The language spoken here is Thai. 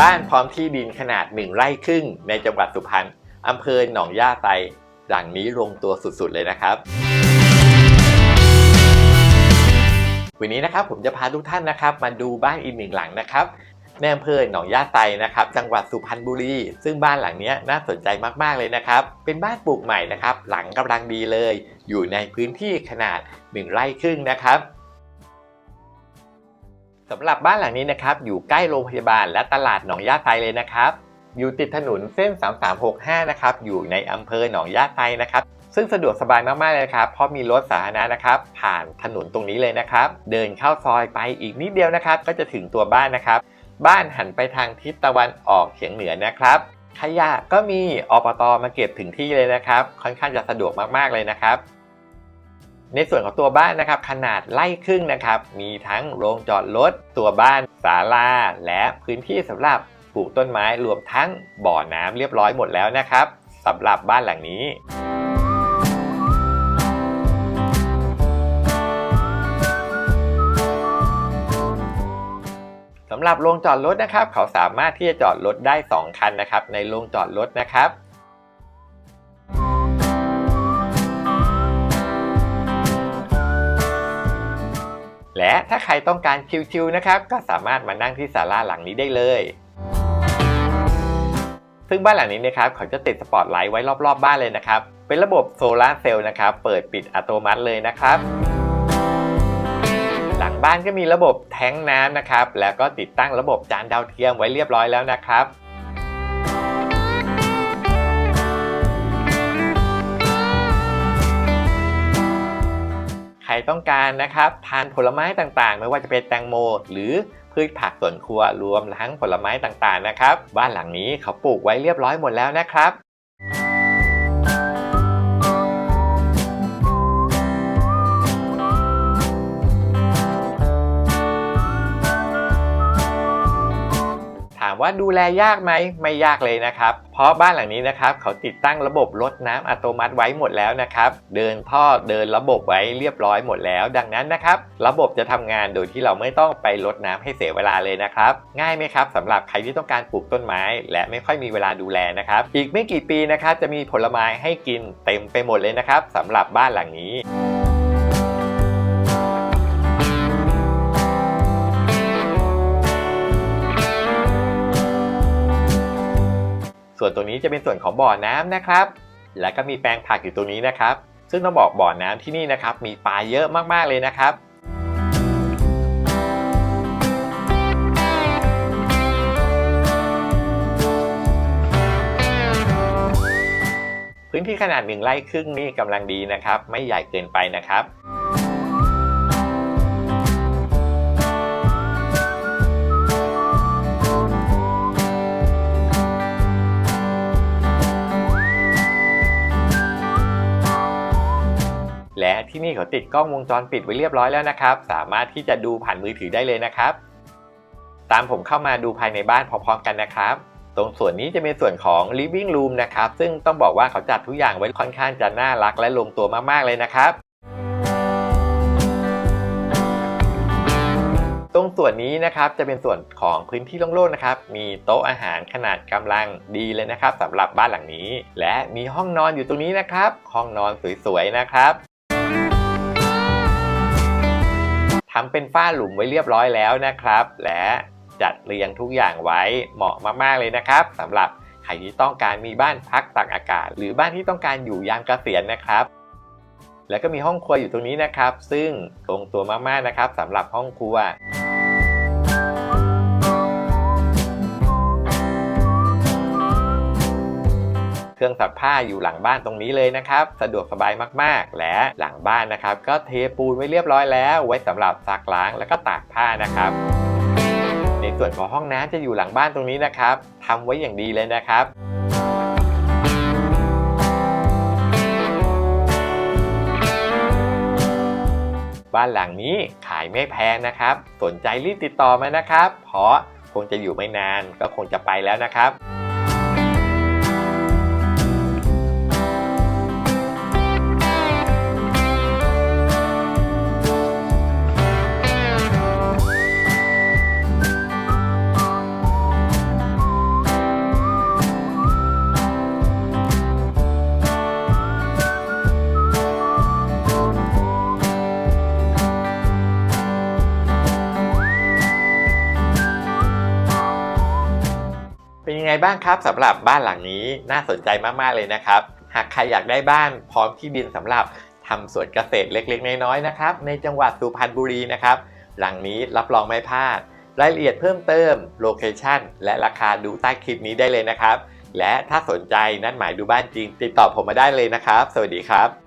บ้านพร้อมที่ดินขนาดหนึ่งไร่ครึ่งในจังหวัดสุพรรณอำเภอหนองย่าไซหลังนี้ลงตัวสุดๆเลยนะครับ วันนี้นะครับผมจะพาทุกท่านนะครับ มาดูบ้านอีกหนึ่งหลังนะครับในอำเภอหนองย่าไซนะครับ จังหวัดสุพรรณบุรี ซึ่งบ้านหลังนี้น่าสนใจมากๆเลยนะครับ เป็นบ้านปลูกใหม่นะครับ หลังกำลังดีเลย อยู่ในพื้นที่ขนาด 1 ไร่ครึ่งนะครับ สำหรับบ้านหลังนี้นะครับอยู่ใกล้โรงพยาบาลและตลาดหนองยาไซเลยนะครับ อยู่ติดถนนเส้น 3365 นะครับอยู่ในอำเภอหนองยาไซนะครับซึ่งสะดวกสบายมากๆเลยครับ เพราะมีรถสาธารณะนะครับ ผ่านถนนตรงนี้เลยนะครับ เดินเข้าซอยไปอีกนิดเดียวนะครับ ก็จะถึงตัวบ้านนะครับ บ้านหันไปทางทิศตะวันออกเฉียงเหนือนะครับขยะก็มีอปตมาเก็บถึงที่เลยนะครับ ค่อนข้างจะสะดวกมากๆเลยนะครับ ในส่วนของตัวบ้านนะครับขนาดไร่ครึ่งนะครับ มีทั้งโรงจอดรถตัวบ้านศาลาและพื้นที่สำหรับปลูกต้นไม้รวมทั้งบ่อน้ำเรียบร้อยหมดแล้วนะครับสำหรับบ้านหลังนี้สำหรับโรงจอดรถนะครับ เขาสามารถที่จะจอดรถได้ 2 คันนะครับ ในโรงจอดรถนะครับ และถ้าใครต้องการชิลๆนะครับ ก็สามารถมานั่งที่ศาลาหลังนี้ได้เลย ซึ่งบ้านหลังนี้นะครับเขาจะติดสปอตไลท์ไว้รอบๆบ้านเลยนะครับ เป็นระบบโซลาร์เซลล์นะครับ เปิดปิดอัตโนมัติเลยนะครับ หลังบ้านก็มีระบบแท้งน้ำนะครับ แล้วก็ติดตั้งระบบจานดาวเทียมไว้เรียบร้อยแล้วนะครับ รต้องการนะครับทานผลไม้ต่างๆ ไม่ว่าจะเป็นแตงโม หรือพืชผักสวนครัวรวมทั้งผลไม้ต่างๆนะครับ บ้านหลังนี้เขาปลูกไว้เรียบร้อยหมดแล้วนะครับามว่าดูแลยากไหมไม่ยากเลยนะครับ เพราะบ้านหลังนี้นะครับเขาติดตั้งระบบรดน้ำอัตโนมัติไว้หมดแล้วนะครับ เดินท่อเดินระบบไว้เรียบร้อยหมดแล้ว ดังนั้นนะครับ ระบบจะทำงานโดยที่เราไม่ต้องไปรดน้ำให้เสียเวลาเลยนะครับ ง่ายไหมครับสำหรับใครที่ต้องการปลูกต้นไม้ และไม่ค่อยมีเวลาดูแลนะครับ อีกไม่กี่ปีนะครับจะมีผลไม้ให้กินเต็มไปหมดเลยนะครับสำหรับบ้านหลังนี้ ส่วนตัวนี้จะเป็นส่วนของบ่อน้ำนะครับ แล้วก็มีแปลงผักอยู่ตรงนี้นะครับ ซึ่งต้องบอกบ่อน้ำที่นี่นะครับ มีปลาเยอะมากๆเลยนะครับพื้นที่ขนาดหนึ่งไร่ครึ่งนี่กำลังดีนะครับ ไม่ใหญ่เกินไปนะครับ ที่นี่เขาติดกล้องวงจรปิดไว้เรียบร้อยแล้วนะครับ สามารถที่จะดูผ่านมือถือได้เลยนะครับ ตามผมเข้ามาดูภายในบ้านพร้อมๆกันนะครับ ตรงส่วนนี้จะเป็นส่วนของ living room นะครับ ซึ่งต้องบอกว่าเขาจัดทุกอย่างไว้ค่อนข้างจะน่ารักและลงตัวมากๆเลยนะครับตรงส่วนนี้นะครับจะเป็นส่วนของพื้นที่โล่งๆนะครับ มีโต๊ะอาหารขนาดกำลังดีเลยนะครับสำหรับบ้านหลังนี้ และมีห้องนอนอยู่ตรงนี้นะครับ ห้องนอนสวยๆนะครับ ทำเป็นฝ้าหลุมไว้เรียบร้อยแล้วนะครับ และจัดเรียงทุกอย่างไว้เหมาะมากๆเลยนะครับสำหรับใครที่ต้องการมีบ้านพักตากอากาศ หรือบ้านที่ต้องการอยู่ยามเกษียณนะครับ แล้วก็มีห้องครัวอยู่ตรงนี้นะครับ ซึ่งตรงตัวมากๆนะครับสำหรับห้องครัว เครื่องซักผ้าอยู่หลังบ้านตรงนี้เลยนะครับ สะดวกสบายมากๆ และหลังบ้านนะครับ ก็เทปูนไว้เรียบร้อยแล้ว ไว้สำหรับซักล้างแล้วก็ตากผ้านะครับ ในส่วนของห้องน้ำจะอยู่หลังบ้านตรงนี้นะครับทำไว้อย่างดีเลยนะครับบ้านหลังนี้ขายไม่แพงนะครับ สนใจรีบติดต่อมานะครับ เพราะคงจะอยู่ไม่นานก็คงจะไปแล้วนะครับ บ้างครับสำหรับบ้านหลังนี้น่าสนใจมากๆเลยนะครับ หากใครอยากได้บ้านพร้อมที่ดินสำหรับทำสวนเกษตรเล็กๆ น้อยๆนะครับ ในจังหวัดสุพรรณบุรีนะครับ หลังนี้รับรองไม่พลาด รายละเอียดเพิ่มเติมโลเคชั่นและราคาดูใต้คลิปนี้ได้เลยนะครับ และถ้าสนใจนั่นหมายดูบ้านจริง ติดต่อผมมาได้เลยนะครับ สวัสดีครับ